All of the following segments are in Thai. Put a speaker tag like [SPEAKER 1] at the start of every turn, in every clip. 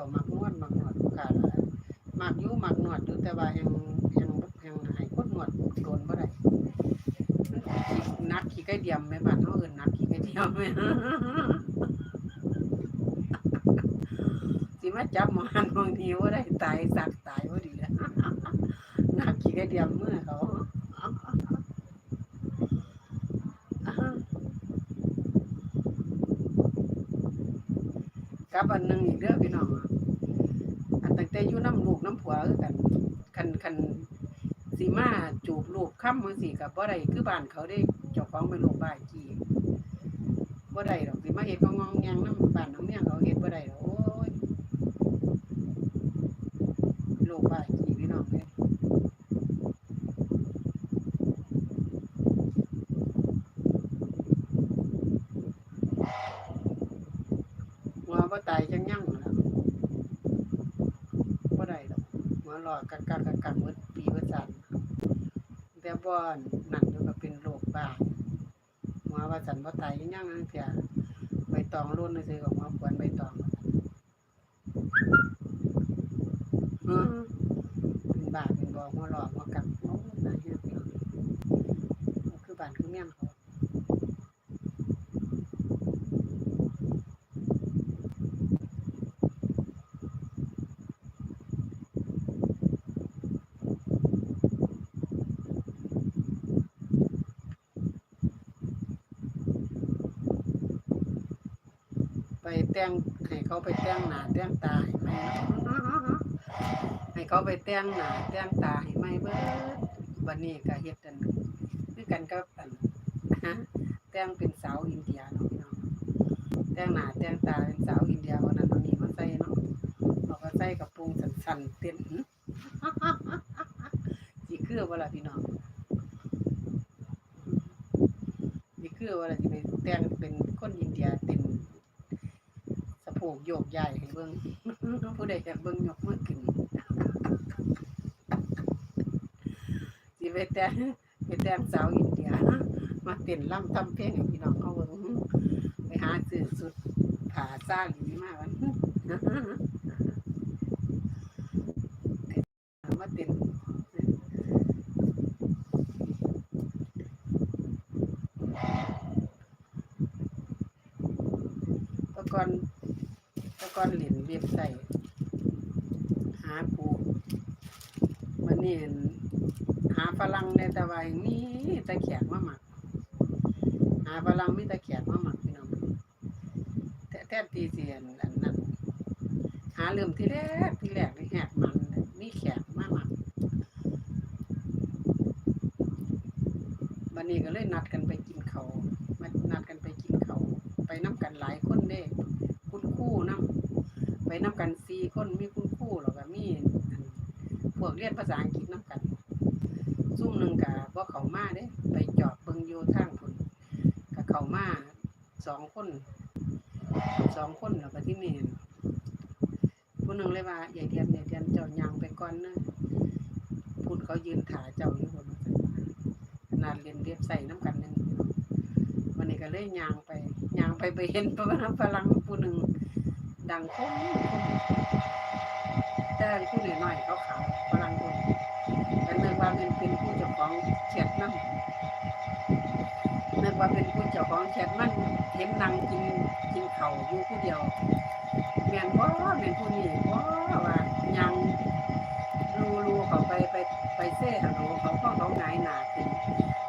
[SPEAKER 1] จ้ามักนวดมักนวดลูกค้าหลายมักอยู่มักนวดอยู่แต่ว่ายังยังยังให้คนนวดโดนบ่ได้นักขี้ไก่เดียมแม่บ้านเฮาเอิ้นนักขี้ไก่เดียมแม่สิมาจับมอหันบางทีบ่ได้ตายสักตายบ่ดีแล้วนักขี้ไก่เดียมมือเขากับอันหนึงอีกเด้อพี่น้อง แต่อยู่น้ำลูกน้ำผัวกันคันคันสีมาจูบลูกค้ำจังซี่ก็บ่ได้คือบ้านเขาได้เจ้าของเป็นลูกบ้านจี้บ่ได้ดอกสิมาเฮ็ดก็งองแงงน้ำบ้านน้ำเมียเขาเฮ็ดบ่ได้ดอกโอ้ยลูกบ้านจี้พี่น้องเอ้ยหัวบ่ตายจังยั่งล่ะบ่ได้ดอก หัวรอดกักกักกักกักหมดปีหมดชาติแต่บ่นั่นเดี๋ยวก็เป็นโรคบ้าหัวว่าสันบ่ตายจังยังนั่นเพียใบตองรุ่นซื่อของหัวควรใบตองเป็นบ้าเป็นบ่หัวรอดหัวกักโอ้ยตายเฮ็ดพี่น้องคือบ้านคือเมียนเขา แต่งให้เขาไปแต่งหน้าแต่งตาให้ไหมให้เขาไปแต่งหน้าแต่งตาให้ไหมเบิดบัดนี้ก็เฮ็ดกันคือกันกับอันฮะแต่งเป็นสาวอินเดียเนาะพี่น้องแต่งหน้าแต่งตาเป็นสาวอินเดียวันนั้นเอานี้มาใส่เนาะเราก็ใส่กระโปรงสั้นๆเต้นสิคือบ่ล่ะพี่น้องสิคือว่าล่ะสิไปแต่งเป็นคนอินเดียเต้น กโยกใหญ่ให้เบิ่งผู้ใดอยากเบิ่งยกมือขึ้นสิไปแต่งไปแต่งสาวอินเดียมาเต้นล่ำทำเพลงให้พี่น้องเขาเบิ่งไปหาซื้อสุดผ่าซ่าหลีมาวันมาเต้นแตะกอน กอนเหรียญเว็บไซต์หาปูวันนี้เห็นหาฝรั่งในตะวันมีตะแขกมาหมักหาฝรั่งมีตะแขกมาหมักพี่น้องแต่แท้ตีเสียนอันนั้นหาเริ่มที่แรกที่แรกนี่แหกมันมีแขกมาหมักวันนี้ก็เลยนัดกันไปกินเขามานัดกันไปกินเขาไปน้ำกันหลายคนเด้คุณคู่นํ ไปนํกันสี่คนมีคุณครู่แล้วก็มีพวกเรียนภาษาอังกฤษนํกันซุ่มหนึ่งกับว่าเขามาเด้ ไปจอดเบิงอยู่ทางพุ่นกับเขามาสองคนสองคนแล้วก็ที่นี่ผู้หนึ่งเลยว่าใหญ่เทียนใหญ่เทียนเจ้ายางไปก่อนเนอะพูดเขายืนถ่าเจ้าอยู่บนขนาดเรียนเรียบใส่น้ำกันหนึ่งวันนี้ก็เลยยางไปยางไปไปเห็นพระพลังผู้หนึ่ง ดังคมแต่ผู้หนึ่งน้อยเขาขาวพลังคนแต่เนื่องว่าเป็นเป็นผู้เจ้าของเขียดน้ำเนื่องว่าเป็นผู้เจ้าของเขียดมันเห็นนางกินกินเข่าอยู่ผู้เดียวแมนว่าแมนผู้นี้ว่าว่ายางรูรูเขาไปไปไปเซ่ฮัลโหลเขาก็เขาหงายหนาขึ้น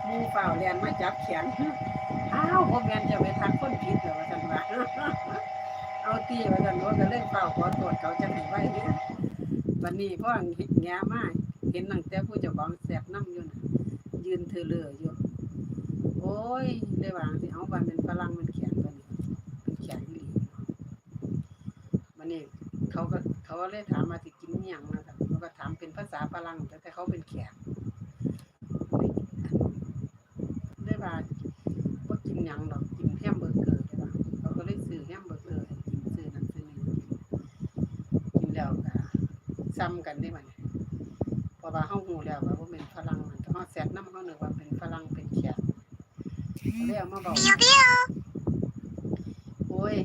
[SPEAKER 1] มูเปล่าเรียนมาจับแขนอ้าวพ่อแมนจะไปทักคนผิดเหรอ เอาตีว่าจันว่าก็เล่นเป่าขอตรวจเขาจะให้ไว้เนี่ยวันนี้พ่อแง่มากเห็นตั้งแต่ผู้เจ้าของแสบน้ำอยู่น่ะยืนเธอเลืออยู่ โอ้ยได้วางสิเอาวันเป็นฝรั่งเป็นแขนตัวนี้เป็นแขนอีหลีวันนี้เขาก็เขาเลยถามมาสิกินอิหยังนะครับเขาก็ถามเป็นภาษาฝรั่งแต่แต่เขาเป็นแขกได้ว่าก็กินหยังดอก จำกันได้ไหมเพราะว่าเฮาหูแล้วว่าเป็นฝรั่งมันแต่เฮาแซดน้ำเฮานึกว่าเป็นฝรั่งเป็นแขกเลยเอามาบอกโอ้ย